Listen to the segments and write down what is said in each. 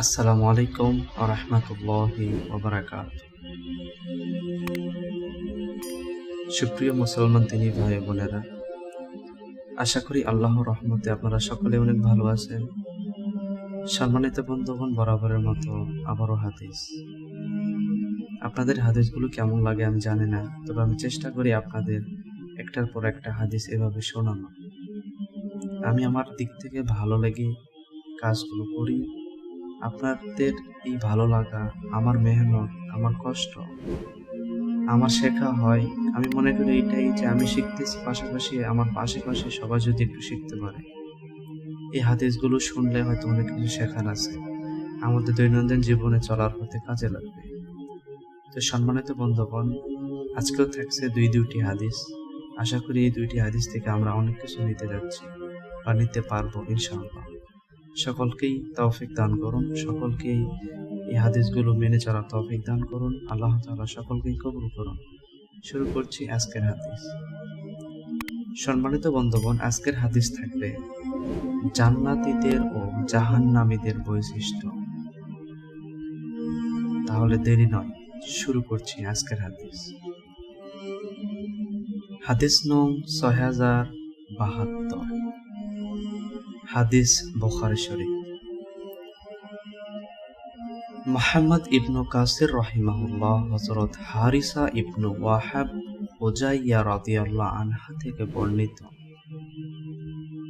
আসসালামু আলাইকুম রহমতুল্লাহি ওবরাকাত সুপ্রিয় মুসলমান তিনি ভাই বোনেরা, আশা করি আল্লাহর রহমতে আপনারা সকলে অনেক ভালো আছেন। সম্মানিত বন্ধুগণ, বরাবরের মতো আবারও হাদিস। আপনাদের হাদিসগুলো কেমন লাগে আমি জানি না, তবে আমি চেষ্টা করি আপনাদের একটার পর একটা হাদিস এভাবে শোনানো আমি আমার দিক থেকে ভালো লেগে কাজগুলো করি আপনাদের এই ভালো লাগা, আমার মেহনত, আমার কষ্ট আমার শেখা হয়। আমি মনে করি এটাই যে আমি শিখতেছি, পাশাপাশি আমার পাশাপাশি সবাই যদি একটু শিখতে পারে। এই হাদিসগুলো শুনলে হয়তো অনেক কিছু শেখার আছে। আমাদের দৈনন্দিন জীবনে চলার পথে কাজে লাগবে। তো সম্মানিত বন্ধুগণ, আজকেও থাকছে দুই দুইটি হাদিস। আশা করি এই দুইটি হাদিস থেকে আমরা অনেক কিছু নিতে যাচ্ছি বা নিতে পারব, ইনশাআল্লাহ। সকলকেই তৌফিক দান করুন, সকলকেই এই হাদিসগুলো মেনে চলার তৌফিক দান করুন, আল্লাহ তাআলা সকলকেই কবুল করুন। শুরু করছি আজকের হাদিস। সম্মানিত বন্ধুগণ, আজকের হাদিস থাকবে জান্নাতীদের ও জাহান্নামীদের বৈশিষ্ট্য। তাহলে দেরি নয়, শুরু করছি আজকের হাদিস। হাদিস নং ছয় হাজার বাহাত্তর। হাদিস বখারি শরীফ। মোহাম্মদ ইবনু কাসির রহিমাহুল্লাহ হজরত হারিসা ইবনু ওয়াহাব ওজাইয়া রাদিয়াল্লাহ আনহা থেকে বর্ণিত।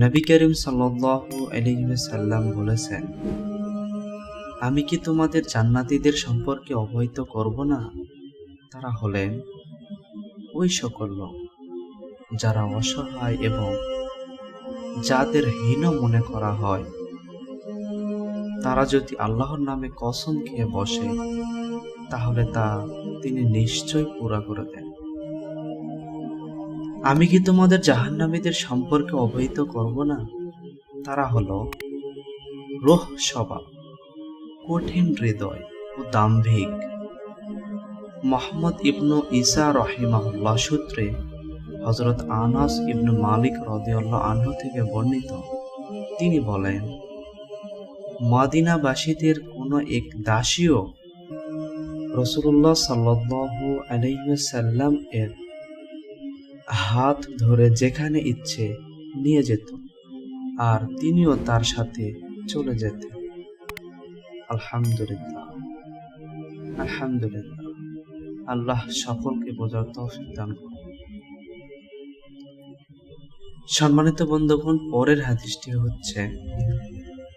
নবী করিম সাল্লাম বলেছেন, আমি কি তোমাদের জান্নাতীদের সম্পর্কে অবহিত করব না? তারা হলেন ওই সকল লোক যারা অসহায় এবং যাদের হীন মনে করা হয়। তারা যদি আল্লাহর নামে কসম খেয়ে বসে, তাহলে তা তিনি নিশ্চয় পুরা করে দেন। আমি কি তোমাদের জাহান্নামীদের সম্পর্কে অবহিত করব না? তারা হলো রোহ স্বভাব কঠিন হৃদয় ও দাম্ভিক। মোহাম্মদ ইবনু ঈসা রহিমাহুল্লাহ সূত্রে হজরত আনাস ইবনু মালিক রদিয়াল্লাহ আনহু থেকে বর্ণিত। তিনি বলেন, মাদিনাবাসীদের কোনো এক দাসীও রসুল্লাহ সাল্লাল্লাহু আলাইসাল্লাম এর হাত ধরে যেখানে ইচ্ছে নিয়ে যেত আর তিনিও তার সাথে চলে যেতেন। আলহামদুলিল্লাহ আলহামদুলিল্লাহ। আল্লাহ সকলকে বোঝার তৌফিক দান করুন। সম্মানিত বন্ধুগণ, পরের হাদিসটি হচ্ছে,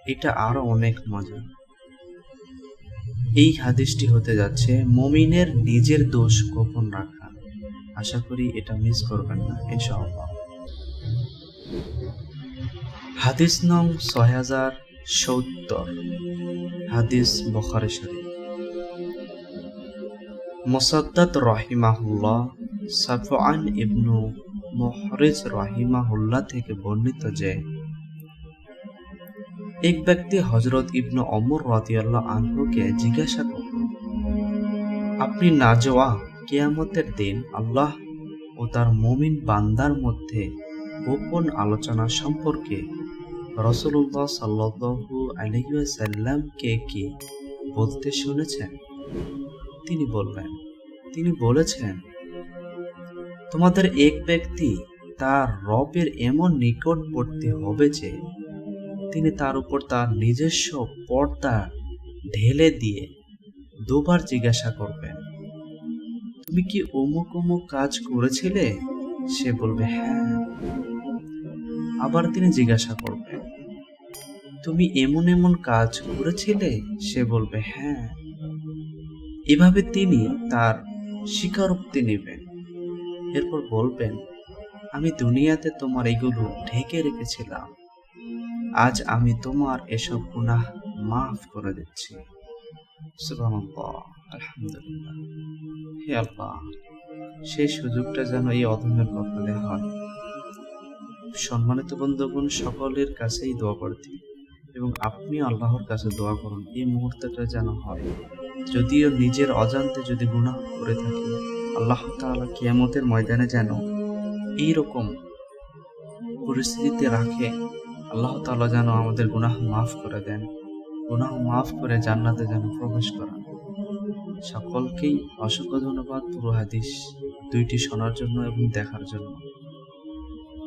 এটা আরও অনেক মজা এই হাদিসটি হতে যাচ্ছে, মমিনের নিজের দোষ গোপন রাখা। আশা করি এটা মিস করবেন না, ইনশাআল্লাহ। হাদিস নং ছয় হাজার সত্তর, হাদিস বখারে শরীফ। মোসাদ্দাত রহিমাহুল্লাহ সাফআন ইবনু মুহরিজ রহিমাহুল্লাহ থেকে বর্ণিত যে, এক ব্যক্তি হজরত ইবনু অমর রাদিয়াল্লাহ আনহুকে জিজ্ঞাসা করল, আপনি না যাওয়া কেয়ামতের দিন আল্লাহ ও তার মুমিন বান্দার মধ্যে গোপন আলোচনা সম্পর্কে রসুল্লাহ সাল্লাহু আলহিসাল্লামকে কি বলতে শুনেছেন? তিনি বললেন, তিনি বলেছেন তোমাদের এক ব্যক্তি তার রবের এমন নিকটবর্তী হবে যে তিনি তার উপর তার নিজস্ব পর্দা ঢেলে দিয়ে দুবার জিজ্ঞাসা করবেন, তুমি কি অমুক অমুক কাজ করেছিলে? সে বলবে হ্যাঁ। আবার তিনি জিজ্ঞাসা করবেন, তুমি এমন এমন কাজ করেছিলে? সে বলবে হ্যাঁ। এভাবে তিনি তার স্বীকারোক্তি নেবেন। এরপর বলবেন, আমি দুনিয়াতে তোমার এগুলো ঢেকে রেখেছিলাম। আজ আমি তোমার এসব গুনাহ মাফ করে দিচ্ছি। আলহামদুলিল্লাহ। হে আল্লাহ সেই সুযোগটা যেন এই অধমের কপালে হয়। সম্মানিত বন্ধুগণ, সকলের কাছেই দোয়া প্রার্থী এবং আপনি আল্লাহর কাছে দোয়া করুন। এই মুহূর্তটা যেন হয়। যদিও নিজের অজান্তে যদি গুনাহ করে থাকি আল্লাহ তাআলা কিয়ামতের ময়দানে যেন এইরকম পরিস্থিতিতে রাখে, আল্লাহ তাআলা যেন আমাদের গুনাহ মাফ করে দেন। গুনাহ মাফ করে জান্নাতে যেন প্রবেশ করান। সকলকেই অসংখ্য ধন্যবাদ পুরো হাদিস দুইটি শোনার জন্য এবং দেখার জন্য।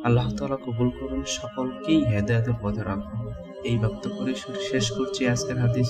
আল্লাহ তাআলা কবুল করুন, সকলকেই হেদায়েতের পথে রাখুন। এই বক্তব্য শেষ করছি আজকের হাদিস।